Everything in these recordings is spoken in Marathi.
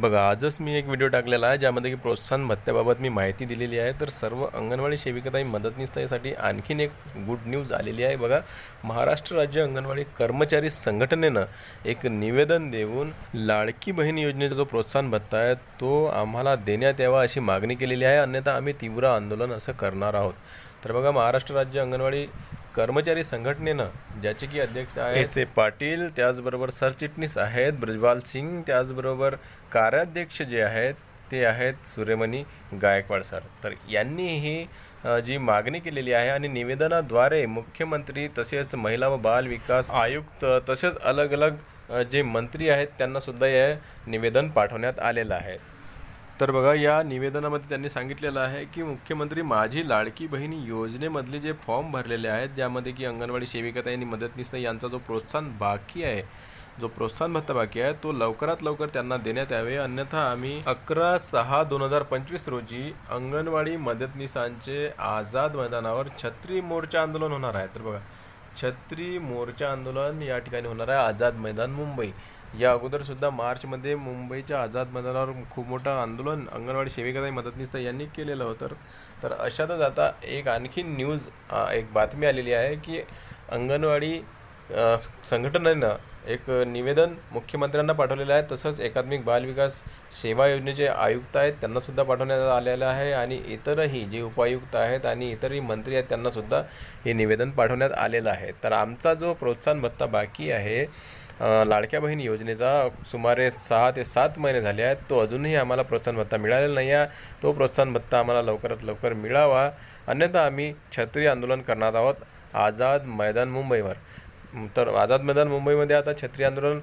बघा आजच मी एक व्हिडिओ टाकलेला आहे ज्यामध्ये की प्रोत्साहन भत्त्याबाबत मी माहिती दिलेली आहे. तर सर्व अंगणवाडी सेविकाताई मदतनीसताईसाठी आणखीन एक गुड न्यूज आलेली आहे. बघा महाराष्ट्र राज्य अंगणवाडी कर्मचारी संघटनेनं एक निवेदन देऊन लाडकी बहीण योजनेचा जो प्रोत्साहन भत्ता आहे तो आम्हाला देण्यात यावा अशी मागणी केलेली आहे. अन्यथा आम्ही तीव्र आंदोलन असं करणार आहोत. तर बघा महाराष्ट्र राज्य अंगणवाडी कर्मचारी संघटनेनं ज्याचे की अध्यक्ष आहे एस ए पाटील त्याचबरोबर सरचिटणीस आहेत ब्रजपाल सिंग त्याचबरोबर कार्याध्यक्ष जे आहेत ते आहेत सूर्यमणी गायकवाड सर. तर यांनी ही जी मागणी केलेली आहे आणि निवेदनाद्वारे मुख्यमंत्री तसेच महिला व बाल विकास आयुक्त तसेच अलग अलग जे मंत्री आहेत त्यांना सुद्धा हे निवेदन पाठवण्यात आलेलं आहे. तर बघा या निवेदनामध्ये त्यांनी सांगितलेलं आहे की मुख्यमंत्री माझी लाडकी बहिणी योजनेमधले जे फॉर्म भरलेले आहेत ज्यामध्ये की अंगणवाडी सेविका यांनी मदतनीस यांचा जो प्रोत्साहन बाकी आहे जो प्रोत्साहन भत्ता बाकी आहे तो लवकरात लवकर त्यांना देण्यात यावे. अन्यथा आम्ही अकरा सहा दोन हजार पंचवीस रोजी अंगणवाडी मदतनीसांचे आझाद मैदानावर छत्री मोर्चा आंदोलन होणार आहे. तर बघा छत्री मोर्चा आंदोलन या ठिकाणी होणार आहे. आझाद मैदान मुंबई. या अगोदरसुद्धा मार्चमध्ये मुंबईच्या आझाद मैदानावर खूप मोठं आंदोलन अंगणवाडी सेविका मदतनीस यांनी केलेलं होतं. तर अशातच आता एक आणखी न्यूज एक बातमी आलेली आहे की अंगणवाडी संघटनेनं एक निवेदन मुख्यमंत्र्यांना पाठवलेलं आहे. तसंच एकात्मिक बालविकास सेवा योजनेचे आयुक्त आहेत त्यांनासुद्धा पाठवण्यात आलेलं आहे आणि इतरही जे उपायुक्त आहेत आणि इतरही मंत्री आहेत त्यांनासुद्धा हे निवेदन पाठवण्यात आलेलं आहे. तर आमचा जो प्रोत्साहन भत्ता बाकी आहे लाडक्या बहीण योजनेचा सुमारे सहा ते सात महिने झाले आहेत. तो अजूनही आम्हाला प्रोत्साहन भत्ता मिळालेला नाही आहे. तो प्रोत्साहन भत्ता आम्हाला लवकरात लवकर मिळावा. अन्यथा आम्ही छत्री आंदोलन करणार आहोत आझाद मैदान मुंबईवर. तर आझाद मैदान मुंबईमध्ये आता छत्री आंदोलन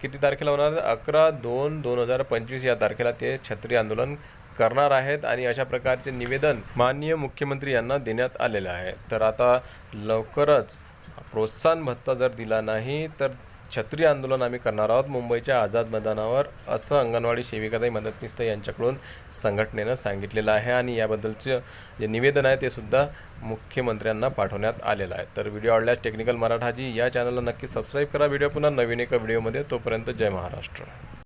किती तारखेला होणार? अकरा दोन दोन हजार पंचवीस या तारखेला ते छत्री आंदोलन करणार आहेत आणि अशा प्रकारचे निवेदन माननीय मुख्यमंत्री यांना देण्यात आलेलं आहे. तर आता लवकरच प्रोत्साहन भत्ता जर दिला नाही तर छत्री आंदोलन आम्ही करणार आहोत. मुंबईच्या आझाद मैदानावर असं अंगणवाडी सेविकाताई मदतनीस यांच्याकडून संघटनेनं सांगितलेलं आहे आणि याबद्दलचं जे निवेदन आहे ते सुद्धा मुख्यमंत्र्यांना पाठवण्यात आलेलं आहे. तर व्हिडिओ आवडल्यास टेक्निकल मराठाजी या चॅनलला नक्की सबस्क्राईब करा. व्हिडिओ पुन्हा नवीन एका व्हिडिओमध्ये. तोपर्यंत जय महाराष्ट्र.